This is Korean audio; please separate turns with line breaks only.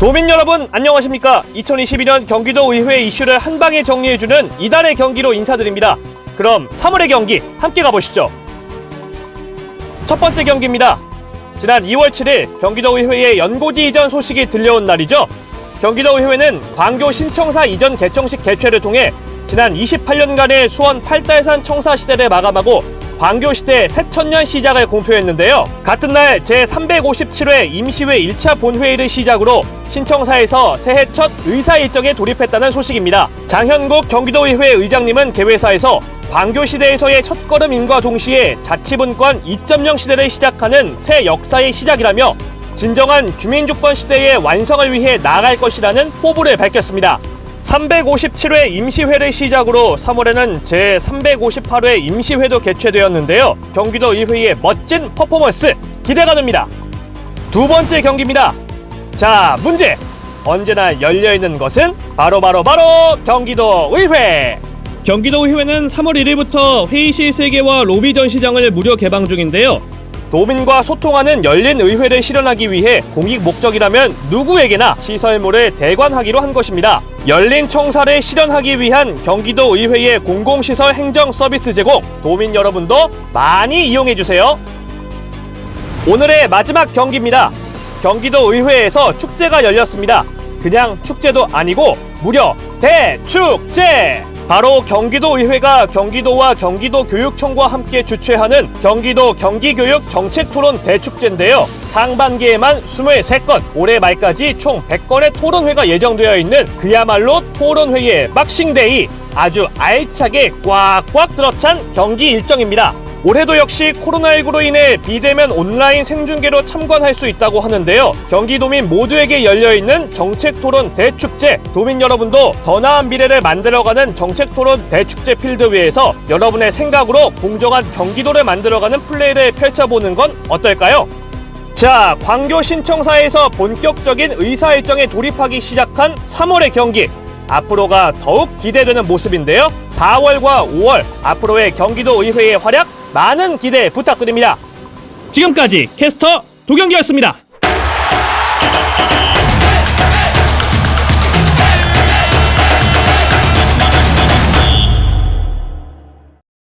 도민 여러분 안녕하십니까? 2022년 경기도 의회 이슈를 한방에 정리해주는 이달의 경기로 인사드립니다. 그럼 3월의 경기 함께 가보시죠. 첫 번째 경기입니다. 지난 2월 7일 경기도 의회의 연고지 이전 소식이 들려온 날이죠. 경기도 의회는 광교 신청사 이전 개청식 개최를 통해 지난 28년간의 수원 팔달산 청사 시대를 마감하고 광교 시대 새천년 시작을 공표했는데요. 같은 날 제357회 임시회 1차 본회의를 시작으로 신청사에서 새해 첫 의사 일정에 돌입했다는 소식입니다. 장현국 경기도의회 의장님은 개회사에서 광교 시대에서의 첫걸음인과 동시에 자치분권 2.0 시대를 시작하는 새 역사의 시작이라며 진정한 주민주권 시대의 완성을 위해 나아갈 것이라는 포부를 밝혔습니다. 357회 임시회를 시작으로 3월에는 제358회 임시회도 개최되었는데요. 경기도 의회의 멋진 퍼포먼스 기대가 됩니다. 두 번째 경기입니다. 자, 문제. 언제나 열려있는 것은 바로 바로 바로 경기도 의회. 경기도 의회는 3월 1일부터 회의실 3개와 로비 전시장을 무료 개방 중인데요. 도민과 소통하는 열린 의회를 실현하기 위해 공익 목적이라면 누구에게나 시설물을 대관하기로 한 것입니다. 열린 청사를 실현하기 위한 경기도 의회의 공공시설 행정 서비스 제공, 도민 여러분도 많이 이용해 주세요. 오늘의 마지막 경기입니다. 경기도 의회에서 축제가 열렸습니다. 그냥 축제도 아니고 무려 대축제! 바로 경기도 의회가 경기도와 경기도 교육청과 함께 주최하는 경기도 경기교육 정책토론 대축제인데요. 상반기에만 23건, 올해 말까지 총 100건의 토론회가 예정되어 있는 그야말로 토론회의 박싱데이 아주 알차게 꽉꽉 들어찬 경기 일정입니다. 올해도 역시 코로나19로 인해 비대면 온라인 생중계로 참관할 수 있다고 하는데요. 경기도민 모두에게 열려있는 정책토론 대축제. 도민 여러분도 더 나은 미래를 만들어가는 정책토론 대축제 필드 위에서 여러분의 생각으로 공정한 경기도를 만들어가는 플레이를 펼쳐보는 건 어떨까요? 자, 광교 신청사에서 본격적인 의사 일정에 돌입하기 시작한 3월의 경기. 앞으로가 더욱 기대되는 모습인데요. 4월과 5월 앞으로의 경기도 의회의 활약 많은 기대 부탁드립니다. 지금까지 캐스터 도경기였습니다.